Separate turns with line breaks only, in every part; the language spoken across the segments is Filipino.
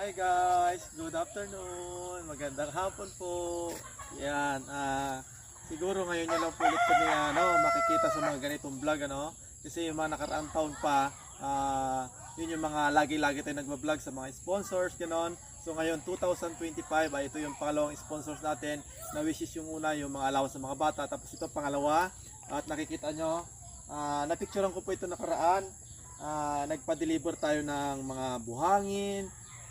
Hi guys, good afternoon. Magandang hapon po. Yan, ah siguro ngayon nyo lang po ulit kami ano, makikita sa mga ganitong vlog ano. Kasi yung mga nakaraang taon pa, ah yun yung mga lagi-lagi tayo nagba-vlog sa mga sponsors, ganon. So ngayon 2025 ay ito yung pangalawang sponsors natin na which is yung una yung mga allowance sa mga bata tapos ito pangalawa at nakikita nyo ah napicturean ko po ito nakaraan Ah, nagpa-deliver tayo ng mga buhangin,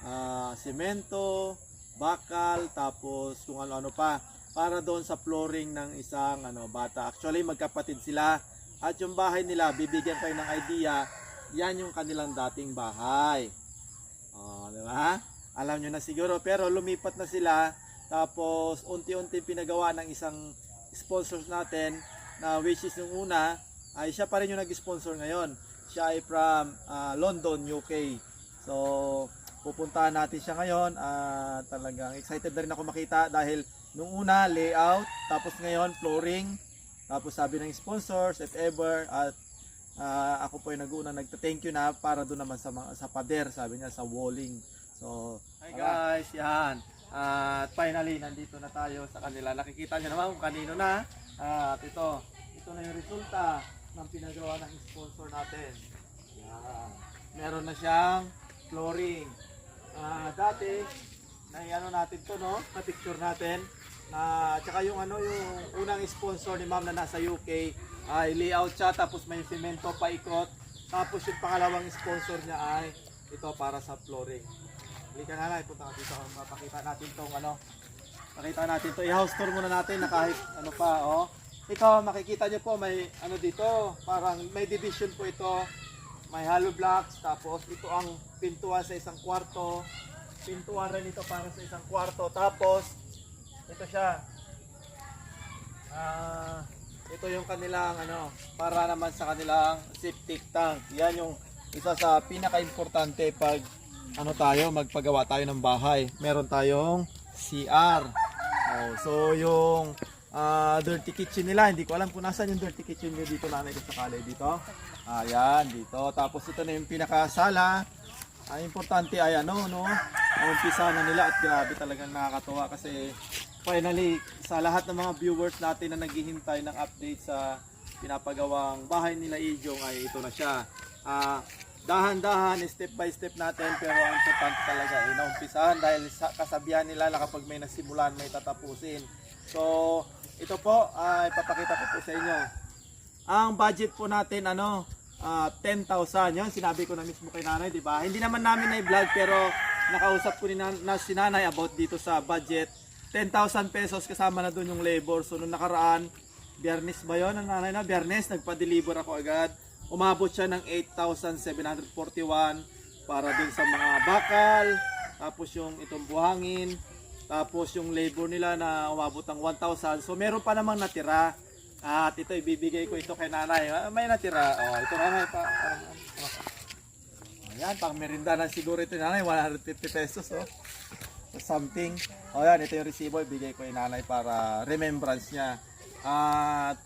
ah, semento, bakal, tapos kung ano-ano pa para doon sa flooring ng isang ano bata. Actually magkapatid sila at yung bahay nila bibigyan kayo ng idea, yan yung kanilang dating bahay. Oh, di ba? Alam nyo na siguro pero lumipat na sila tapos unti-unti pinagawa ng isang sponsors natin na which is yung una ay siya pa rin yung nag-sponsor ngayon. Siya ay from ah, London, UK. So, pupuntahan natin siya ngayon at talagang excited na rin ako makita dahil nung una layout, tapos ngayon flooring, tapos sabi ng sponsors if ever at ah, ako po yung nag-una nagta-thank you na para doon naman sa mga sa pader, sabi niya sa walling. So, hi guys, yan. At finally nandito na tayo sa kanila. Nakikita niyo naman kung kanino na. At ito, ito na yung resulta ng pinagawa ng sponsor natin. Yan. Meron na siyang flooring. Ah, dati, na ano natin to no, na picture natin. Na tsaka yung ano yung unang sponsor ni Ma'am na nasa UK ay layout siya tapos may semento paikot. Tapos yung pangalawang sponsor niya ay ito para sa flooring. Halika na lang, punta ka dito. Papakita natin tong ano. Pakita natin to. I-house tour muna natin na kahit ano pa, oh. Ito, makikita nyo po, may ano dito, parang may division po ito. May hollow blocks, tapos ito ang pintuan sa isang kwarto. Pintuan rin ito para sa isang kwarto. Tapos, ito siya. Ah, ito yung kanilang ano, para naman sa kanilang septic tank. Yan yung isa sa pinaka-importante pag ano tayo, magpagawa tayo ng bahay. Meron tayong CR. Oh, so yung ah, dirty kitchen nila, hindi ko alam kung nasaan yung dirty kitchen nyo dito nanay ko sakali dito. Ayan, dito. Tapos ito na yung pinakasala. Ang importante ay ano, no? Ang umpisa na nila at grabe talagang nakakatuwa kasi finally sa lahat ng mga viewers natin na naghihintay ng update sa pinapagawang bahay nila Ijong ay ito na siya. Ah, dahan-dahan, step by step natin pero ang importante talaga ay naumpisahan dahil sa kasabihan nila na kapag may nasimulan may tatapusin. So, ito po ay papakita ko po sa inyo. Ang budget po natin ano, ah, 10,000. Yun, sinabi ko na mismo kay nanay, di ba? Hindi naman namin na-vlog pero nakausap ko ni nan- na si nanay about dito sa budget. 10,000 pesos kasama na doon yung labor. So, nung nakaraan, biyernes ba yun? Ang nanay na, biyernes, nagpa-deliver ako agad. Umabot siya ng 8,741 para dun sa mga bakal, tapos yung itong buhangin, tapos yung labor nila na umabot ng 1,000. So meron pa namang natira. At ito ibibigay ko ito kay nanay. Ah, May natira. Oh, ito nanay pa. Oh, Ayan, pang merinda na siguro ito nanay. 150 pesos. Oh. Something. O yan, ito yung resibo. Ibigay ko kay nanay para remembrance niya. At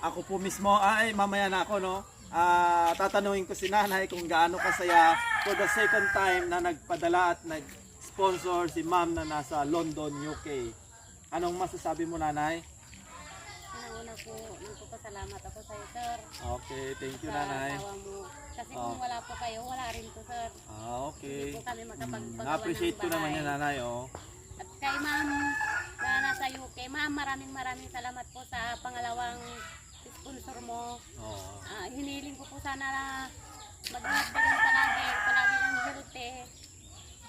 ako po mismo, ay mamaya na ako no. Ah, tatanungin ko si nanay kung gaano kasaya for the second time na nagpadala at nag-sponsor si ma'am na nasa London, UK. Anong masasabi mo nanay?
Unang-una po, nagpapasalamat ako sa iyo, sir.
Okay, thank you
sa
nanay.
asawa mo. Kasi
Oh.
kung wala po kayo, wala rin po, sir.
Ah, okay.
Hindi po kami makapagpagawa
Hmm, na-appreciate ko naman yan nanay, oh.
At kay ma'am na nasa UK, ma'am, maraming maraming salamat po sa pangalawang sponsor mo.
Oh.
Ah, hiniling ko po sana na mag-ingat ka rin palagi, palagi ng healthy.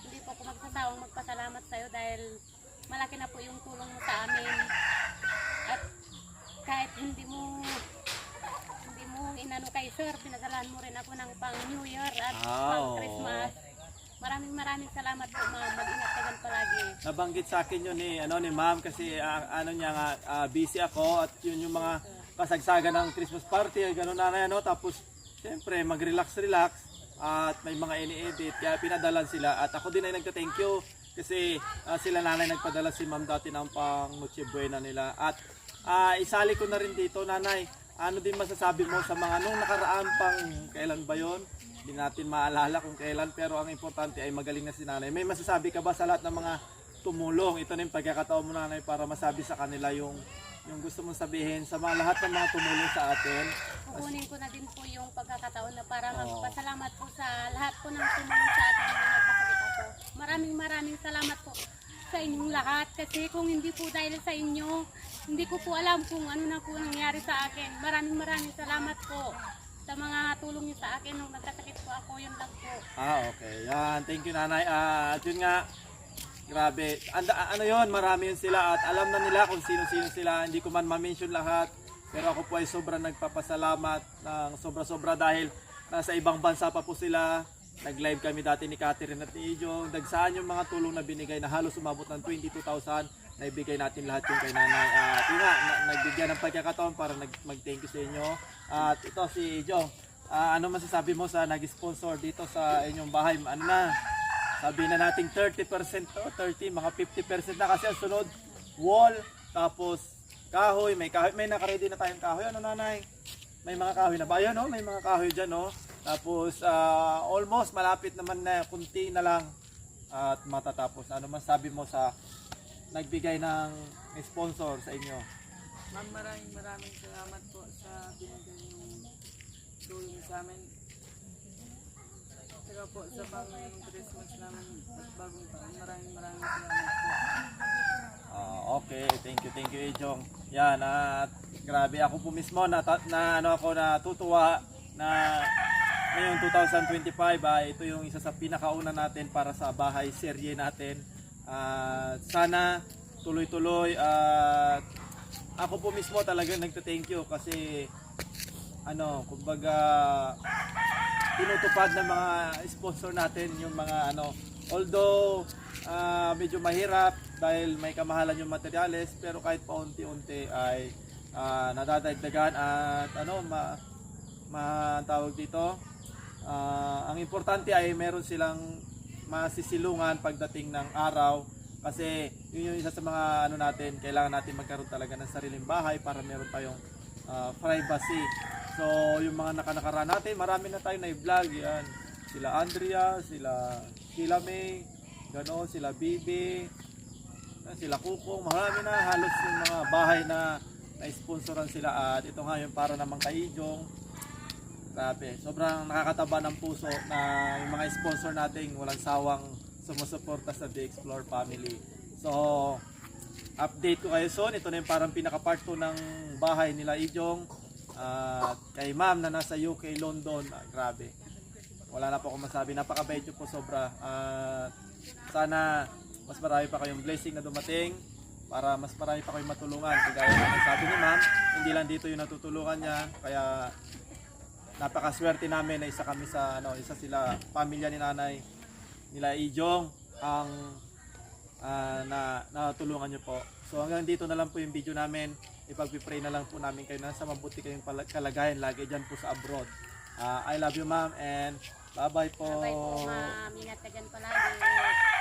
Hindi po ako magsasawang magpasalamat sa iyo dahil malaki na po yung tulong mo sa amin. At kahit hindi mo hindi mo inano kay sir, pinadalahan mo rin ako ng pang New Year at
Ah,
pang
oo.
Christmas. Maraming maraming salamat po ma'am. Mag-ingat ka dyan palagi.
nabanggit sa akin yun ni ano ni ma'am kasi ah, ano niya nga ah, busy ako at yun yung mga kasagsagan ng Christmas party gano'n na ano tapos syempre mag-relax relax at may mga ini-edit kaya pinadalan sila at ako din ay nagta-thank you kasi ah, sila nanay nagpadala si ma'am dati ng pang Noche Buena nila at ah, isali ko na rin dito nanay ano din masasabi mo sa mga nung nakaraan pang kailan ba yon Hindi natin maalala kung kailan pero ang importante ay magaling na si nanay. May masasabi ka ba sa lahat ng mga tumulong? Ito na yung pagkakataon mo nanay para masabi sa kanila yung yung gusto mong sabihin sa mga lahat ng mga tumulong sa atin.
Kukunin ko na din po yung pagkakataon na para
Oo.
magpasalamat po sa lahat po ng tumulong sa atin na nagpakagit ako. Maraming maraming salamat po sa inyong lahat kasi kung hindi po dahil sa inyo, hindi ko po alam kung ano na po nangyari sa akin. Maraming maraming salamat po sa mga tulong niyo sa akin nung nagkasakit po ako. Yun lang po.
Ah, okay. Yan. Thank you, nanay. Ah, at yun nga, grabe. Anda, ano yon marami yun sila at alam na nila kung sino-sino sila. Hindi ko man ma-mention lahat. Pero ako po ay sobrang nagpapasalamat ng sobra-sobra dahil nasa ibang bansa pa po sila. Nag-live kami dati ni Catherine at ni Ijong. Dagsaan yung mga tulong na binigay na halos umabot ng 22,000. Naibigay natin lahat yung kay nanay. At yun nga, na- nagbigyan ng pagkakataon para mag-thank you sa inyo. At ito si Ijong. Ah, ano masasabi mo sa nag-sponsor dito sa inyong bahay? Ano na? Sabi na nating 30% to, 30, mga 50% na kasi ang sunod, wall, tapos kahoy, may kahoy, may nakaready na tayong kahoy. Ano nanay? May mga kahoy na ba? Ayan, oh, may mga kahoy dyan, oh. Tapos, ah, almost, malapit naman na, kunti na lang at matatapos. Ano masabi mo sa nagbigay ng sponsor sa inyo?
Ma'am, maraming maraming salamat po sa binigay yung tulong sa amin. Saka po sa pang Christmas namin at bagong taon, maraming maraming salamat po.
Ah, okay, thank you, thank you, Ejong. Yan, at grabe ako po mismo na, na ano ako natutuwa na ngayong 2025 ay ito yung isa sa pinakauna natin para sa bahay serye natin. At sana tuloy-tuloy at ako po mismo talagang nagte-thank you kasi ano, kumbaga tinutupad ng mga sponsor natin yung mga ano although ah, medyo mahirap dahil may kamahalan yung materyales pero kahit paunti-unti ay ah, nadadagdagan at ano ma, ma tawag dito ah, ang importante ay meron silang masisilungan pagdating ng araw kasi yun yung isa sa mga ano natin kailangan natin magkaroon talaga ng sariling bahay para meron tayong ah, privacy So, yung mga nakanakaraan natin, marami na tayo na i-vlog. Yan. Sila Andrea, sila Sheila May, gano'n, sila Bibi, sila Kukong. Marami na halos yung mga bahay na na-sponsoran sila. At ito nga yung para namang kay Ijong. Grabe, sobrang nakakataba ng puso na yung mga sponsor natin walang sawang sumusuporta sa The Explore family. So, update ko kayo soon. Ito na yung parang pinaka-part 2 ng bahay nila Ijong. At kay ma'am na nasa UK, London, ah, grabe. Wala na po akong masabi. Napakabait niyo po sobra. At sana mas marami pa kayong blessing na dumating para mas marami pa kayong matulungan. Kagaya ng sabi ni ma'am, hindi lang dito yung natutulungan niya. Kaya napakaswerte namin na isa kami sa ano, isa sila pamilya ni nanay nila Ijong ang ah, na natulungan niyo po. So hanggang dito na lang po yung video namin. Ipagpipray na lang po namin kayo na sa mabuti kayong kalagayan lagi dyan po sa abroad. Ah, I love you ma'am and bye bye po.
Sabay po, ma'am. Ingat ka dyan palagi.